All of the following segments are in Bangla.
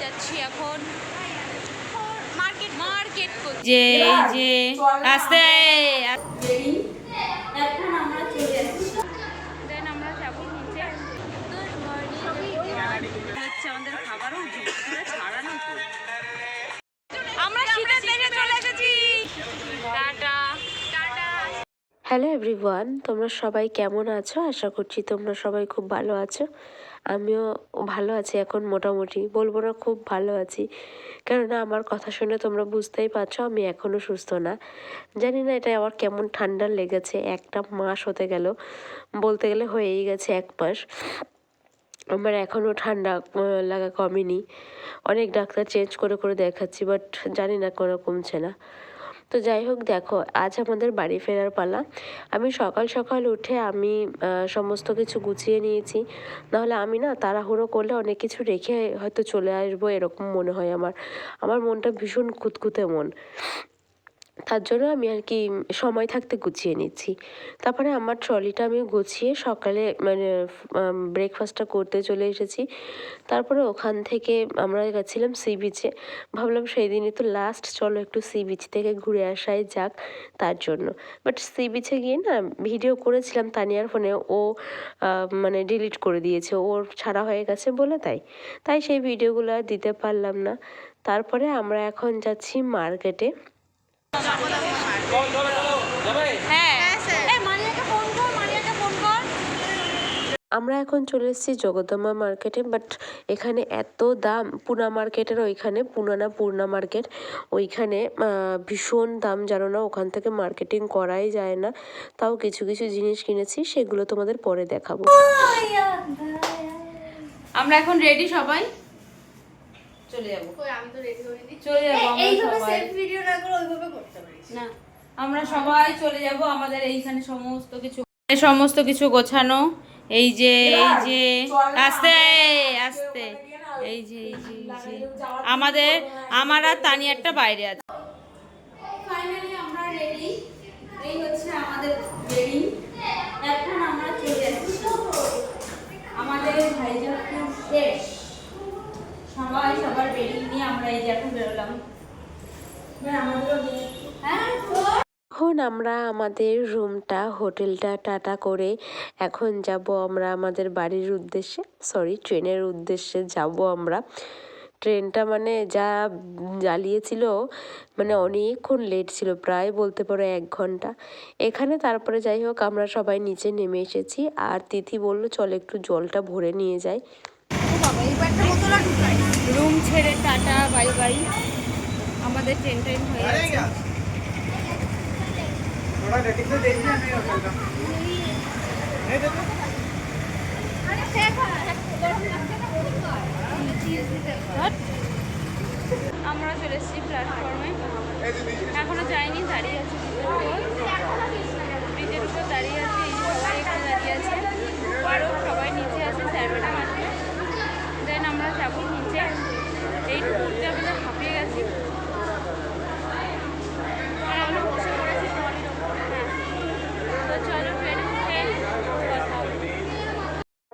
যাচ্ছি এখন। মার্কেট মার্কেট যে এই যে আস্তে। এখন আমরা চলে যাচ্ছি দেন আমরা যাব নিচে হচ্ছে আমাদের খাবারও উঠবে ছাড়ানো তো আমরা শীতের দেশে চলে এসেছি টাটা টাটা হ্যালো এভরিওয়ান তোমরা সবাই কেমন আছো? আশা করছি তোমরা সবাই খুব ভালো আছো। আমিও ভালো আছি এখন মোটামুটি। বলব না খুব ভালো আছি। কেননা আমার কথা শুনে তোমরা বুঝতেই পারছ, আমি এখনও সুস্থ না। জানি না এটা আমার কেমন ঠান্ডা লেগেছে। একটা মাস হতে গেল। বলতে গেলে হয়েই গেছে এক মাস। আমার এখনও ঠান্ডা লাগা কমেনি। অনেক ডাক্তার চেঞ্জ করে করে দেখাচ্ছি বাট জানি না কোনো কমছে না। তো যাই হোক, দেখো, আজ আমাদের বাড়ি ফেরার পালা। আমি সকাল সকাল উঠে আমি সমস্ত কিছু গুছিয়ে নিয়েছি। নাহলে আমি না তাড়াহুড়ো করলে অনেক কিছু রেখে হয়তো চলে আসব, এরকম মনে হয় আমার। আমার মনটা ভীষণ খুঁতখুঁতে মন। তার জন্য আমি আর কি সময় থাকতে গুছিয়ে নিচ্ছি। তারপরে আমার ট্রলিটা আমি গুছিয়ে সকালে মানে ব্রেকফাস্টটা করতে চলে এসেছি। তারপরে ওখান থেকে আমরা গেছিলাম সি বিচে ভাবলাম সেই দিনই তো লাস্ট চলো একটু সি বিচ থেকে ঘুরে আসাই যাক তার জন্য। বাট সি বিচে গিয়ে না ভিডিও করেছিলাম তানিয়ার ফোনে ও মানে ডিলিট করে দিয়েছে। ওর ছাড়া হয়ে গেছে বলে তাই। তাই সেই ভিডিওগুলো আর দিতে পারলাম না। তারপরে আমরা এখন যাচ্ছি মার্কেটে আমরা এখন চলে এসেছি জগদম্বা মার্কেটে বাট এখানে এত দাম পুনা মার্কেটের ওইখানে পুনানা পূর্ণা মার্কেট ওইখানে ভীষণ দাম জানো না ওখান থেকে মার্কেটিং করাই যায় না। তাও কিছু কিছু জিনিস কিনেছি সেগুলো তোমাদের পরে দেখাবো। আমরা এখন রেডি সবাই। চলে যাব। আমি তো রেডি হইনি। চলে যাব এইভাবে ভিডিও না করে ওইভাবে করতে পারিস। না আমরা সবাই চলে যাব আমাদের এইখানে সমস্ত কিছু। সমস্ত কিছু গোছানো। এই যে এই যে আস্তে আস্তে। এই যে এই যে এই যে। আমাদের আমার আর তানিয়ারটা বাইরে আছে ফাইনালি আমরা রেডি এই হচ্ছে আমাদের বেডিং এখন আমরা চলে যাচ্ছি আমাদের ভাইজান শেষ সবাই সবার বেডিং নিয়ে আমরা এই যে এখন বেরোলাম আমাদেরও নিয়ে হ্যাঁ এখন আমরা আমাদের রুমটা হোটেলটা টাটা করে এখন যাব আমরা আমাদের বাড়ির উদ্দেশ্যে সরি ট্রেনের উদ্দেশ্যে যাব আমরা। ট্রেনটা মানে যা জ্বালিয়েছিল মানে অনেকক্ষণ লেট ছিল প্রায় বলতে পারো এক ঘণ্টা। এখানে তারপরে যাই হোক আমরা সবাই নিচে নেমে এসেছি। আর তিথি বলল চল একটু জলটা ভরে নিয়ে যাই। রুম ছেড়ে টাটা বাই বাই আমাদের ট্রেন ট্রেন হয়ে গেছে। আমরা চলে এসেছি প্ল্যাটফর্মে। এখনও যাইনি দাঁড়িয়ে আছি ব্রিজের উপর দাঁড়িয়ে আছে এই যে সবাই এখানে দাঁড়িয়ে আছে আরও সবাই নিচে আছে স্যার ম্যাডাম আছে দেন আমরা যাব নিচে এইটুকু উঠতে আমাদের হাঁপিয়ে গেছি আর আমরা বসে পড়েছি ট্রলির ওপর। হ্যাঁ তো চলো ট্রেনে উঠে কথা হবে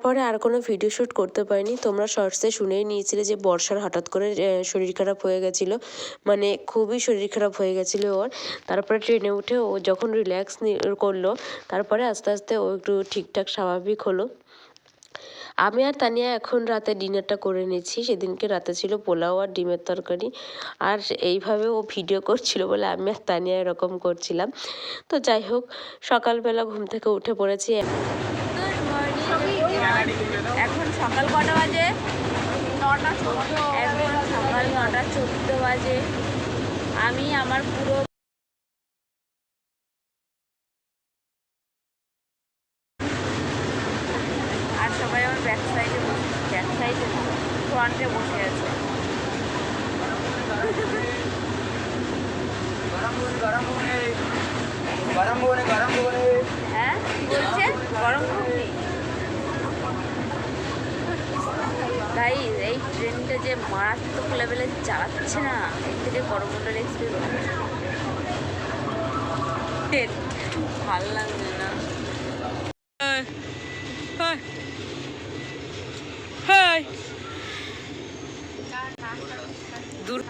পরে আর কোনো ভিডিও শ্যুট করতে পারিনি। তোমরা শর্টসে শুনেই নিয়েছিলে যে বর্ষার হঠাৎ করে শরীর খারাপ হয়ে গেছিল। মানে খুবই শরীর খারাপ হয়ে গেছিল ওর। তারপরে ট্রেনে উঠে ও যখন রিল্যাক্স করল। তারপরে আস্তে আস্তে ও একটু ঠিকঠাক স্বাভাবিক হলো। আমি আর তানিয়া এখন রাতে ডিনারটা করে নিয়েছি। সেদিনকে রাতে ছিল পোলাও আর ডিমের তরকারি। আর এইভাবে ও ভিডিও করছিল বলে আমি আর তানিয়া এরকম করছিলাম। তো যাই হোক, সকালবেলা ঘুম থেকে উঠে পড়েছি। এখন সকাল কটা বাজে? নটা চোদ্দ। এখন সকাল নটা চোদ্দ বাজে। আমি আমার পুরো আর সবাই আমার ব্যাক সাইডে ব্যাক সাইডে ফ্রন্টে বসে আছে। হ্যাঁ কি বলছে গরম ঘুগনি ভাই এই ট্রেনটা যে মারাত্মক লেভেলে চালাচ্ছে না এর থেকে করমন্ডল এক্সপ্রেস ভালো লাগছে না। দূর।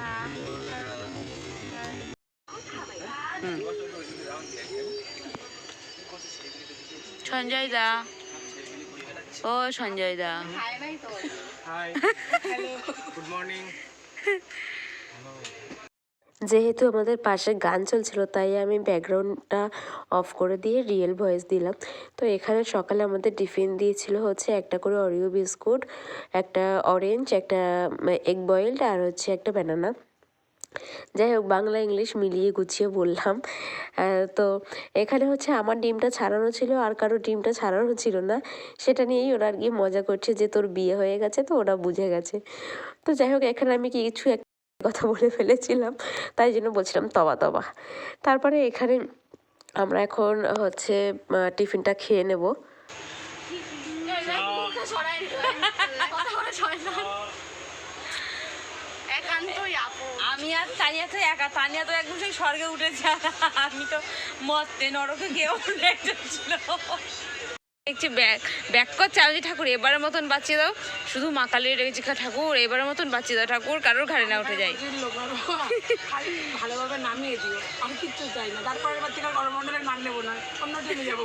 সঞ্জয় দা। ও সঞ্জয় দা গুড মর্নিং যেহেতু আমাদের পাশে গান চলছিল তাই আমি ব্যাকগ্রাউন্ডটা অফ করে দিয়ে রিয়েল ভয়েস দিলাম। তো এখানে সকালে আমাদের টিফিন দিয়েছিল হচ্ছে একটা করে অরিও বিস্কুট একটা অরেঞ্জ একটা এগ বয়েলড আর হচ্ছে একটা ব্যানানা যাই হোক, বাংলা, ইংলিশ মিলিয়ে গুছিয়ে বললাম। তো এখানে হচ্ছে আমার ডিমটা ছাড়ানো ছিল, আর কারও ডিমটা ছাড়ানো ছিল না। সেটা নিয়েই ওরা আর কি মজা করছে যে তোর বিয়ে হয়ে গেছে তো ওরা বুঝে গেছে। তো যাই হোক, এখানে আমি কিছু এক কথা বলে ফেলেছিলাম, তাই জন্য বলছিলাম তবা তবা। তারপরে এখানে আমরা এখন হচ্ছে টিফিনটা খেয়ে নেব। আমি আর তানিয়া তো একা, তানিয়া তো একদম সেই স্বর্গে উঠেছে আমি তো মরতে, নরকে গিয়ে ছিল। দেখছি ব্যাক ব্যাক করছে আমি ঠাকুর, এবারের মতন বাঁচিয়ে দাও। শুধু মা কালীর রেখেছি ঠাকুর, এবারের মতন বাঁচিয়ে দাও ঠাকুর, কারোর ঘাড়ে না উঠে যায়। ভালোভাবে নামিয়ে দিও, আমি কিচ্ছু চাই না। করমণ্ডলের নাম নেব না, অন্য যাব।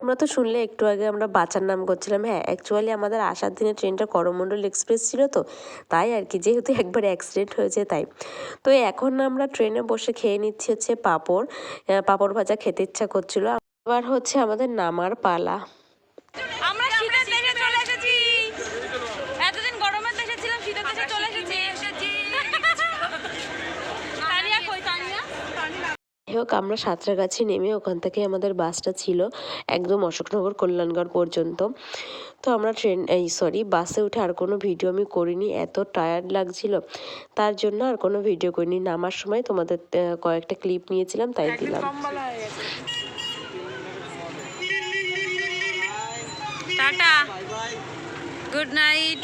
আমরা তো শুনলে, একটু আগে আমরা বাঁচার নাম করছিলাম। হ্যাঁ অ্যাকচুয়ালি আমাদের আসার দিনে ট্রেনটা করমণ্ডল এক্সপ্রেস ছিল তো, তাই আর কি, যেহেতু একবার অ্যাক্সিডেন্ট হয়েছে তাই। তো এখন আমরা ট্রেনে বসে খেয়ে নিচ্ছি হচ্ছে পাঁপড় পাঁপড় ভাজা খেতে ইচ্ছা করছিল। আবার হচ্ছে আমাদের নামার পালা আমরা শীতের দেশে চলে এসেছি এতদিন গরমের দেশে ছিলাম শীতের দেশে চলে এসেছি তানিয়া কই তানিয়া যাই হোক আমরা সাঁতরাগাছি নেমে ওখান থেকে আমাদের বাসটা ছিল একদম অশোকনগর কল্যাণগড় পর্যন্ত। তো আমরা ট্রেন এই সরি বাসে উঠে আর কোনো ভিডিও আমি করিনি এত টায়ার্ড লাগছিল। তার জন্য আর কোনো ভিডিও করিনি নামার সময় তোমাদের কয়েকটা ক্লিপ নিয়েছিলাম তাই দিলাম। টাটা। Good night.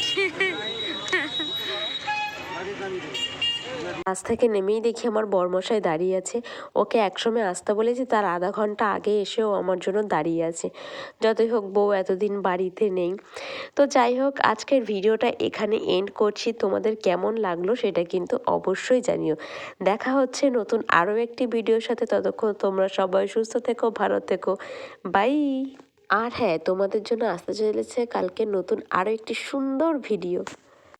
বাস থেকে নেমেই দেখি আমার বরমশাই দাঁড়িয়ে আছে। ওকে একসময় আসতে বলেছি, তার আধা ঘণ্টা আগে এসেও আমার জন্য দাঁড়িয়ে আছে। যতই হোক, বউ এতদিন বাড়িতে নেই। তো যাই হোক, আজকের ভিডিওটা এখানে এন্ড করছি। তোমাদের কেমন লাগল সেটা কিন্তু অবশ্যই জানিও। দেখা হচ্ছে নতুন আরও একটি ভিডিওর সাথে। ততক্ষণ তোমরা সবাই সুস্থ থেকো, ভালো থেকো। বাই! আর হ্যাঁ তোমাদের জন্য আসতে চলেছে কালকে নতুন আরও একটি সুন্দর ভিডিও।